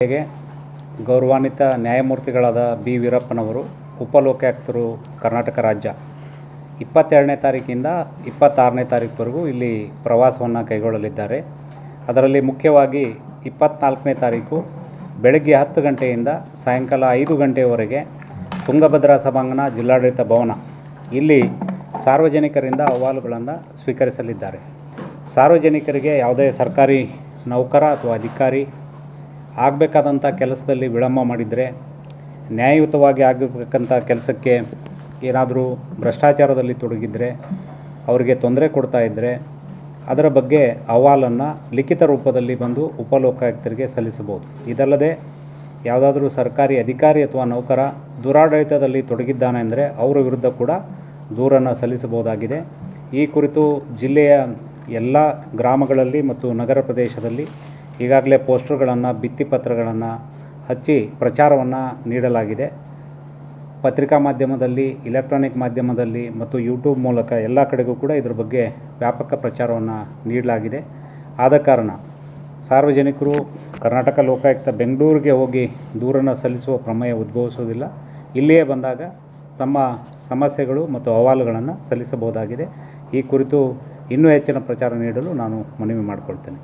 ಗೆ ಗೌರವಾನ್ವಿತ ನ್ಯಾಯಮೂರ್ತಿಗಳಾದ ಬಿ. ವೀರಪ್ಪನವರು, ಉಪಲೋಕಾಯುಕ್ತರು ಕರ್ನಾಟಕ ರಾಜ್ಯ. ಇಪ್ಪತ್ತೆರಡನೇ ತಾರೀಕಿಂದ ಇಪ್ಪತ್ತಾರನೇ ತಾರೀಕುವರೆಗೂ ಇಲ್ಲಿ ಪ್ರವಾಸವನ್ನು ಕೈಗೊಳ್ಳಲಿದ್ದಾರೆ. ಅದರಲ್ಲಿ ಮುಖ್ಯವಾಗಿ ಇಪ್ಪತ್ತ್ನಾಲ್ಕನೇ ತಾರೀಕು ಬೆಳಗ್ಗೆ ಹತ್ತು ಗಂಟೆಯಿಂದ ಸಾಯಂಕಾಲ ಐದು ಗಂಟೆಯವರೆಗೆ ತುಂಗಭದ್ರಾ ಸಭಾಂಗಣ ಜಿಲ್ಲಾಡಳಿತ ಭವನ. ಇಲ್ಲಿ ಸಾರ್ವಜನಿಕರಿಂದ ಅಹವಾಲುಗಳನ್ನು ಸ್ವೀಕರಿಸಲಿದ್ದಾರೆ. ಸಾರ್ವಜನಿಕರಿಗೆ ಯಾವುದೇ ಸರ್ಕಾರಿ ನೌಕರ ಅಥವಾ ಅಧಿಕಾರಿ ಆಗಬೇಕಾದಂಥ ಕೆಲಸದಲ್ಲಿ ವಿಳಂಬ ಮಾಡಿದರೆ, ನ್ಯಾಯಯುತವಾಗಿ ಆಗಬೇಕಂತ ಕೆಲಸಕ್ಕೆ ಏನಾದರೂ ಭ್ರಷ್ಟಾಚಾರದಲ್ಲಿ ತೊಡಗಿದರೆ ಅವರಿಗೆ ತೊಂದರೆ ಕೊಡ್ತಾ ಇದ್ದರೆ, ಅದರ ಬಗ್ಗೆ ಅಹವಾಲನ್ನು ಲಿಖಿತ ರೂಪದಲ್ಲಿ ಬಂದು ಉಪಲೋಕಾಯುಕ್ತರಿಗೆ ಸಲ್ಲಿಸಬಹುದು. ಇದಲ್ಲದೆ, ಯಾವುದಾದ್ರೂ ಸರ್ಕಾರಿ ಅಧಿಕಾರಿ ಅಥವಾ ನೌಕರ ದುರಾಡಳಿತದಲ್ಲಿ ತೊಡಗಿದ್ದಾನೆ ಅಂದರೆ ಅವರ ವಿರುದ್ಧ ಕೂಡ ದೂರನ್ನು ಸಲ್ಲಿಸಬಹುದಾಗಿದೆ. ಈ ಕುರಿತು ಜಿಲ್ಲೆಯ ಎಲ್ಲ ಗ್ರಾಮಗಳಲ್ಲಿ ಮತ್ತು ನಗರ ಪ್ರದೇಶದಲ್ಲಿ ಈಗಾಗಲೇ ಪೋಸ್ಟರ್ಗಳನ್ನು ಭಿತ್ತಿಪತ್ರಗಳನ್ನು ಹಚ್ಚಿ ಪ್ರಚಾರವನ್ನು ನೀಡಲಾಗಿದೆ. ಪತ್ರಿಕಾ ಮಾಧ್ಯಮದಲ್ಲಿ ಇಲೆಕ್ಟ್ರಾನಿಕ್ ಮಾಧ್ಯಮದಲ್ಲಿ ಮತ್ತು ಯೂಟ್ಯೂಬ್ ಮೂಲಕ ಎಲ್ಲ ಕಡೆಗೂ ಕೂಡ ಇದ್ರ ಬಗ್ಗೆ ವ್ಯಾಪಕ ಪ್ರಚಾರವನ್ನು ನೀಡಲಾಗಿದೆ. ಆದ ಕಾರಣ ಸಾರ್ವಜನಿಕರು ಕರ್ನಾಟಕ ಲೋಕಾಯುಕ್ತ ಬೆಂಗಳೂರಿಗೆ ಹೋಗಿ ದೂರನ್ನು ಸಲ್ಲಿಸುವ ಪ್ರಮೇಯ ಉದ್ಭವಿಸುವುದಿಲ್ಲ. ಇಲ್ಲಿಯೇ ಬಂದಾಗ ತಮ್ಮ ಸಮಸ್ಯೆಗಳು ಮತ್ತು ಅಹವಾಲುಗಳನ್ನು ಸಲ್ಲಿಸಬಹುದಾಗಿದೆ. ಈ ಕುರಿತು ಇನ್ನೂ ಹೆಚ್ಚಿನ ಪ್ರಚಾರ ನೀಡಲು ನಾನು ಮನವಿ ಮಾಡಿಕೊಳ್ತೇನೆ.